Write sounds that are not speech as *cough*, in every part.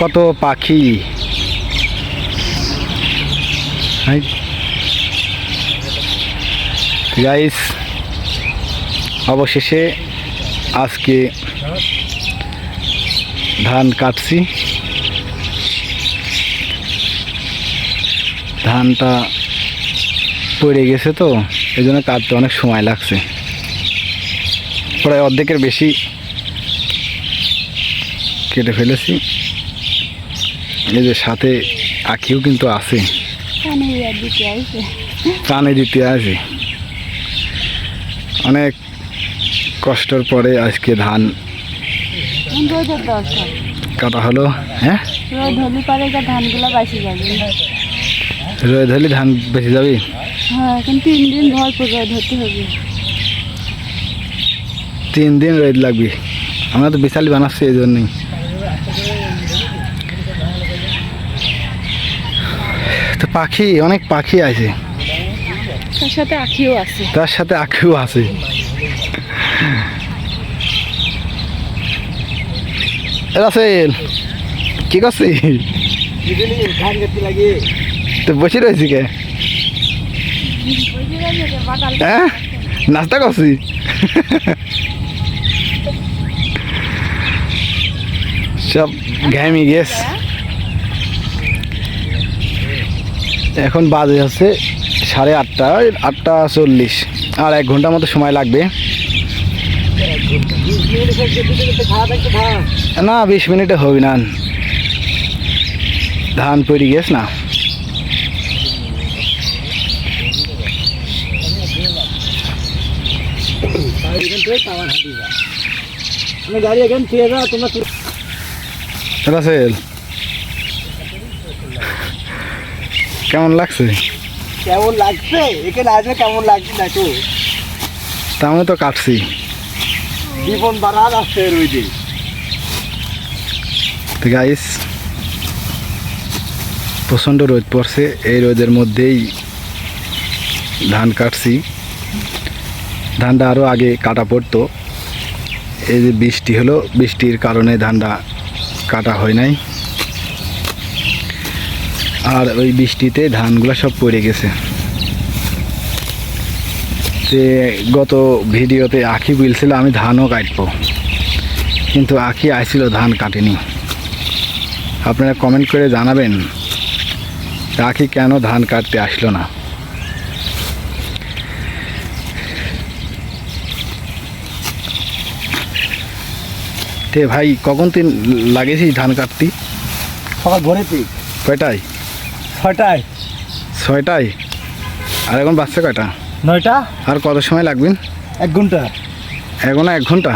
কত পাখি? গাইস অবশেষে আজকে ধান কাটছি। ধানটা পড়ে গেছে তো এই জন্য কাটতে অনেক সময় লাগছে। প্রায় অর্ধেকের বেশি কেটে ফেলেছি। এই যে সাথে আখিও কিন্তু আছে। ইয়া দিতে আছে। অনেক কষ্টর পরে আজকে ধান কাটা হলো হ্যাঁ? রোদ হলে ধান বেঁচে যাবে? হ্যাঁ তিন দিন রোদ লাগবে। আমরা তো বিশাল বানাচ্ছি এই জন্যই। তো পাখি অনেক পাখি আছে। তার সাথে আখিও আছে। তার সাথে আখিও আছে। রাসেল কি করছি তো বসে রয়েছি কে? হ্যাঁ? নাস্তা করছি সব ঘামি গেছ। এখন বাজে হচ্ছে সাড়ে আটটা আটটা চল্লিশ। আর এক ঘণ্টার মতো সময় লাগবে। না বিশ মিনিটে হবে না। ধান পড়ে গেছ না। রাসেল। কেমন লাগছে? কেমন লাগছে? এখানে আসবে কেমন লাগছে দেখো। তা আমি তো কাটছি। জীবন বাড়ার আসছে রই দিন তো গাইস প্রচণ্ড রোদ পড়ছে। এই রোদের মধ্যেই ধান কাটছি। ধানটা আরও আগে কাটা পড়তো। এই যে বৃষ্টি হলো বৃষ্টির কারণে ধানটা কাটা হয় নাই। আর ওই বৃষ্টিতে ধানগুলো সব পড়ে গেছে। যে গত ভিডিওতে আখি বলছিল আমি ধানও কাটবো। কিন্তু আখি আইছিল ধান কাটেনি। আপনারা কমেন্ট করে জানাবেন আখি কেন ধান কাটতে আসলো না? তে ভাই কখন তুই লাগিয়েছিস ধান কাটতি? সকাল ভোরে পিক কয়টায়? ছটায় ছয়টায়? আর এখন বাচ্চা কয়টা? নয়টা? আর কত সময় লাগবেন এক ঘণ্টা। এখনও এক ঘণ্টা।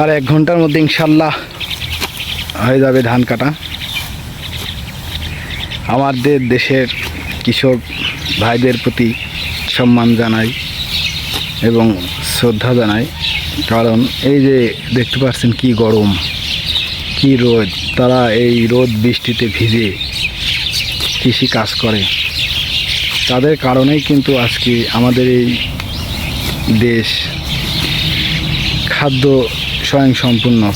আর এক ঘণ্টার মধ্যে ইনশাল্লাহ হয়ে যাবে ধান কাটা। আমাদের দেশের কৃষক ভাইদের প্রতি সম্মান জানাই এবং শ্রদ্ধা জানাই। কারণ এই যে দেখতে পাচ্ছেন কি গরম। কি রোদ? তারা এই রোদ বৃষ্টিতে ভিজে কৃষি কাজ করে। তাদের কারণেই কিন্তু আজকে আমাদের এই দেশ খাদ্য স্বয়ংসম্পূর্ণ।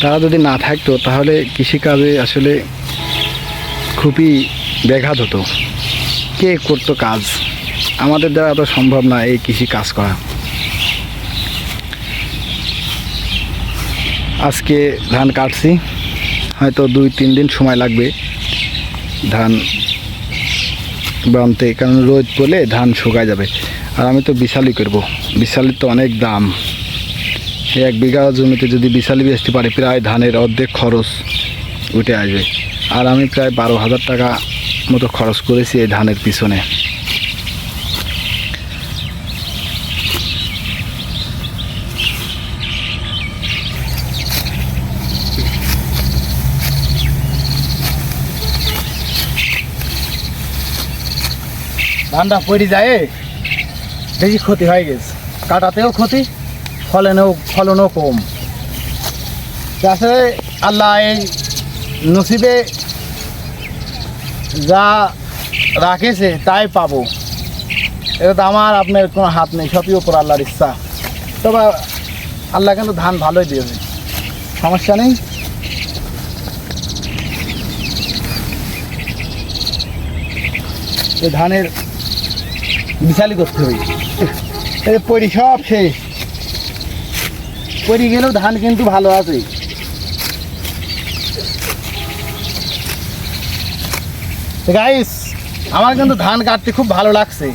তারা যদি না থাকতো, তাহলে কৃষিকাজে আসলে খুবই ব্যাঘাত হতো। কে করতো কাজ? আমাদের দ্বারা তো সম্ভব না এই কৃষি কাজ করা। আজকে ধান কাটছি। হয়তো দুই, তিন দিন সময় লাগবে ধান বানতে, কারণ রোদ পড়লে ধান শুকায় যাবে। আর আমি তো বিশালি করব। বিশালির তো অনেক দাম। এক বিঘা জমিতে যদি বিশালি বেচতে পারে, প্রায় ধানের অর্ধেক খরচ উঠে আসবে। আর আমি প্রায় বারো হাজার টাকা মতো খরচ করেছি এই ধানের পিছনে। ধানটা পড়ে যায়, বেশি ক্ষতি হয়ে গেছে। কাটাতেও ক্ষতি, ফলনেও ফলনও কম। চাষে আল্লাহ এই নসিবে যা রাখেছে, তাই পাবো। এটা তো আমার, আপনার কোনো হাত নেই, সবই ওপর আল্লাহর ইচ্ছা। তবে আল্লাহ কিন্তু ধান ভালোই দিয়েছে। সমস্যা নেই। ধানের বিশালি করতে হবে। এই পরি সব শেষ। পরি গেলেও ধান কিন্তু ভালো আছে। গাইস আমার কিন্তু ধান কাটতে খুব ভালো লাগছে।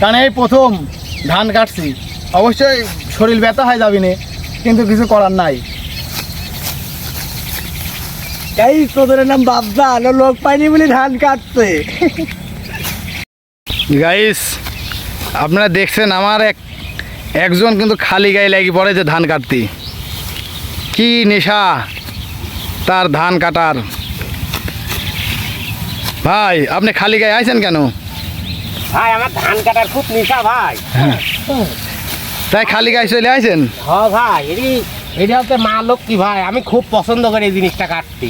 কারণ এই প্রথম ধান কাটছি। অবশ্যই শরীর ব্যথা হয়ে যাবি কিন্তু কিছু করার নাই। এই তোদের নাম বাবদা লোক পাইনি বলে ধান কাটছে গাইস *laughs* আপনারা দেখছেন আমার এক একজন কিন্তু খালি গায়ে লাগি পড়ে যে ধান কাটতে। কি নেশা তার ধান কাটার। ভাই আপনি খালি গায়ে আইছেন কেন? ভাই আমার ধান কাটার খুব নেশা ভাই। তাই খালি গায়ে চলে আইছেন? হ ভাই এটি এটি হচ্ছে মা লক্ষ্মী ভাই আমি খুব পছন্দ করি এই জিনিসটা কাটতে।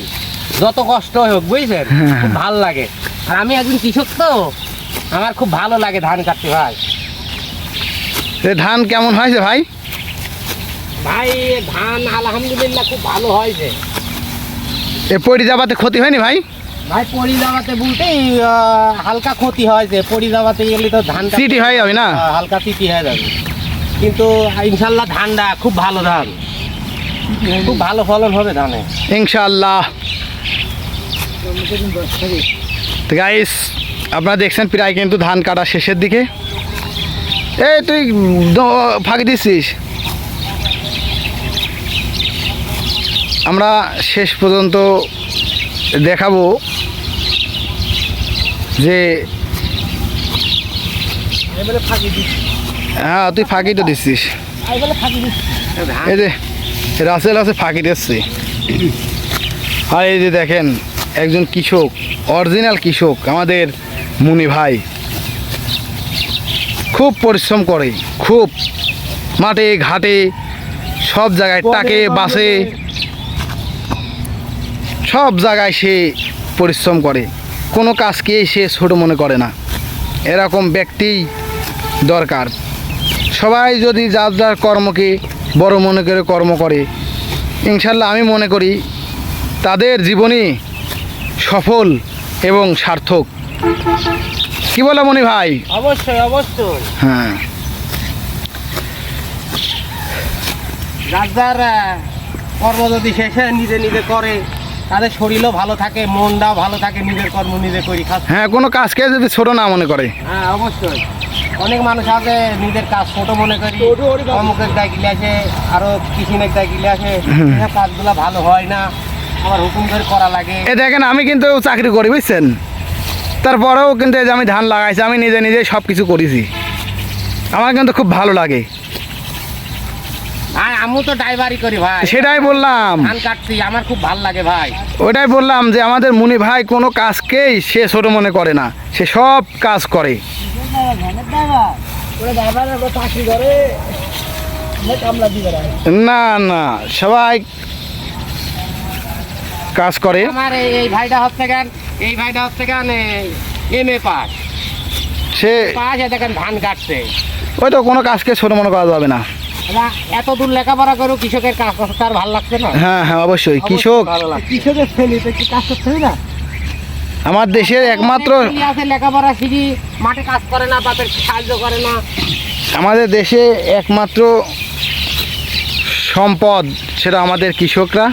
যত কষ্ট হোক বুঝছেন? খুব ভালো লাগে। আর আমি একজন কৃষক তো আমার খুব ভালো লাগে ধান কাটতে ভাই। ধান কেমন হয়েছে ভাই? ভাই ধান আলহামদুলিল্লাহ খুব ভালো হয়েছে। এ পড়ে যাবাতে ক্ষতি হয়নি ভাই? ভাই পরি যাওয়াতে বলতে হালকা ক্ষতি হয়েছে। পরি যাওয়াতে গেলে তো ধান চিটি হয়ে যাবে না? হালকা চিটি হয়ে যাবে। কিন্তু ইনশাল্লাহ ধানটা খুব ভালো ধান। খুব ভালো ফলন হবে ধানে। ইনশাল্লাহ গাইস আপনারা দেখছেন প্রায় কিন্তু ধান কাটা শেষের দিকে। এই তুই ফাঁকি দিচ্ছিস। আমরা শেষ পর্যন্ত দেখাবো যে হ্যাঁ তুই ফাঁকি তো দিচ্ছিস এই যে রাসেল আছে ফাঁকি দিচ্ছে। আর এই যে দেখেন একজন কৃষক অরিজিনাল কৃষক আমাদের মুনি ভাই। খুব পরিশ্রম করে খুব। মাঠে ঘাটে সব জায়গায় টাকে বাসে সব জায়গায় সে পরিশ্রম করে। কোনো কাজকে সে ছোট মনে করে না। এরকম ব্যক্তি দরকার। সবাই যদি যার যার কর্মকে বড় মনে করে কর্ম করে ইনশাল্লাহ আমি মনে করি তাদের জীবনই সফল এবং সার্থক। কি বলে মনি ভাই? অবশ্যই অবশ্যই। হ্যাঁ। যার কর্ম যদি শেষে নিজে নিজে করে তাদের শরীরও ভালো থাকে মনটাও ভালো থাকে নিজের কর্ম নিজে করি হ্যাঁ কোনো কাজকে যদি ছোট না মনে করে। হ্যাঁ অবশ্যই। অনেক মানুষ আছে নিজের কাজ ছোট মনে করি অমুকের দায় গিলে আসে আরও কৃষিনের দায় গিলে আসে কাজগুলো ভালো হয় না আমার হুকুম করে করা লাগে। এ দেখেন আমি কিন্তু চাকরি করি বুঝছেন? তারপরেও কিন্তু এই যে আমি ধান লাগাইছি আমি নিজে নিজে সব কিছু করেছি। আমার কিন্তু খুব ভালো লাগে। আমি তো ড্রাইভারি করি ভাই। সেটাই বললাম। ধান কাটছি আমার খুব ভালো লাগে ভাই। ওটাই বললাম যে আমাদের মুনি ভাই কোনো কাজকেই সে ছোট মনে করে না সে সব কাজ করে। না না সবাই কাজ করে। আমার এই এই ভাইটা হচ্ছে গান এই ভাইটা হচ্ছে গান এম এ পাস। সে পাস দেখেন ধান কাটছে। ওই তো কোনো কাজকে ছোট মনে করা যাবে না। এবার এত দূর লেখাপড়া করো কৃষকের কাজ করতে তার ভালো লাগছে না? হ্যাঁ হ্যাঁ অবশ্যই। কৃষক ভালো লাগছে। কৃষকের ছেলে তো কি কাজ করতে না? আমার দেশের একমাত্র আছে লেখাপড়া শিখি মাঠে কাজ করে না বাপের সাহায্য করে না। আমাদের দেশে একমাত্র সম্পদ সেটা আমাদের কৃষকরা।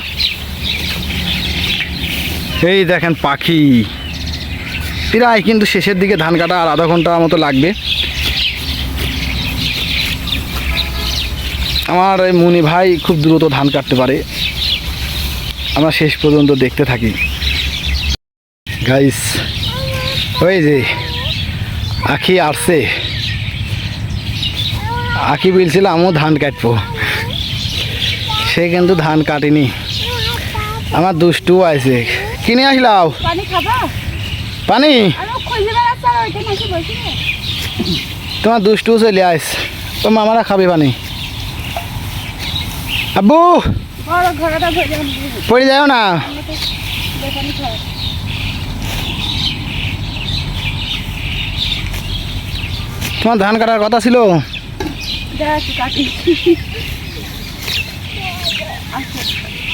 এই দেখেন পাখি। প্রায় কিন্তু শেষের দিকে ধান কাটা আর আধা ঘণ্টা মতো লাগবে। আমার এই মুনি ভাই খুব দ্রুত ধান কাটতে পারে। আমরা শেষ পর্যন্ত দেখতে থাকি। গাইস ওই যে আখি আসছে। আখি বলছিল, আমিও ধান কাটবো। সে কিন্তু ধান কাটেনি। আমার দুষ্টু আছে। কিনে আসলাও পানি তোমার দুষ্টু চলে আস তো মামারা খাবে পানি। আব্বু! পড়ে যাও না। তোমার ধান কাটার কথা ছিল?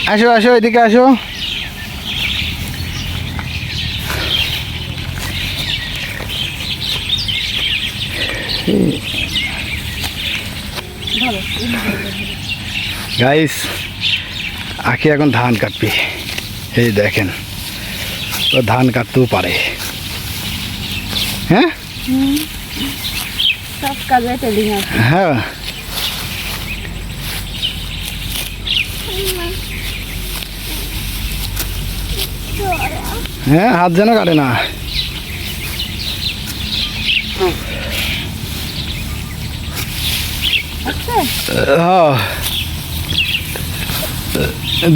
আসো আসো এদিকে আসো। গাইস আখি এখন ধান কাটবি। এই দেখেন তো ধান কাটতেও পারে। হ্যাঁ? হ্যাঁ। হ্যাঁ হাত যেন কাটে না।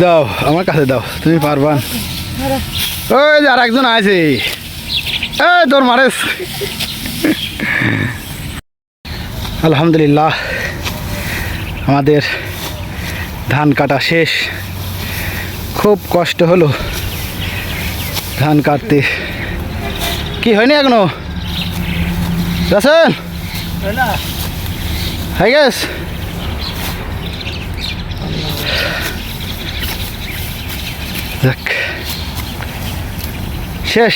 দাও আমার কাছে দাও তুমি পারবা ওই যে আর একজন আছে এই তোর মারেস আলহামদুলিল্লাহ আমাদের ধান কাটা শেষ। খুব কষ্ট হলো ধান কাটতে। কি হয়নি এখনও? রাসেল? হয়ে গেছ? যাক। শেষ।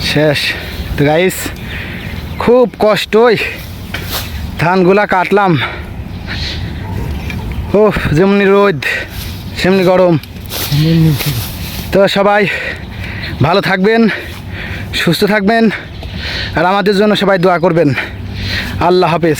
শেষ। তো গাইস খুব কষ্টই ধানগুলা কাটলাম। ও যেমনি রোদ, সেমনি গরম। তো সবাই ভালো থাকবেন, সুস্থ থাকবেন, আর আমাদের জন্য সবাই দোয়া করবেন। আল্লাহ হাফেজ।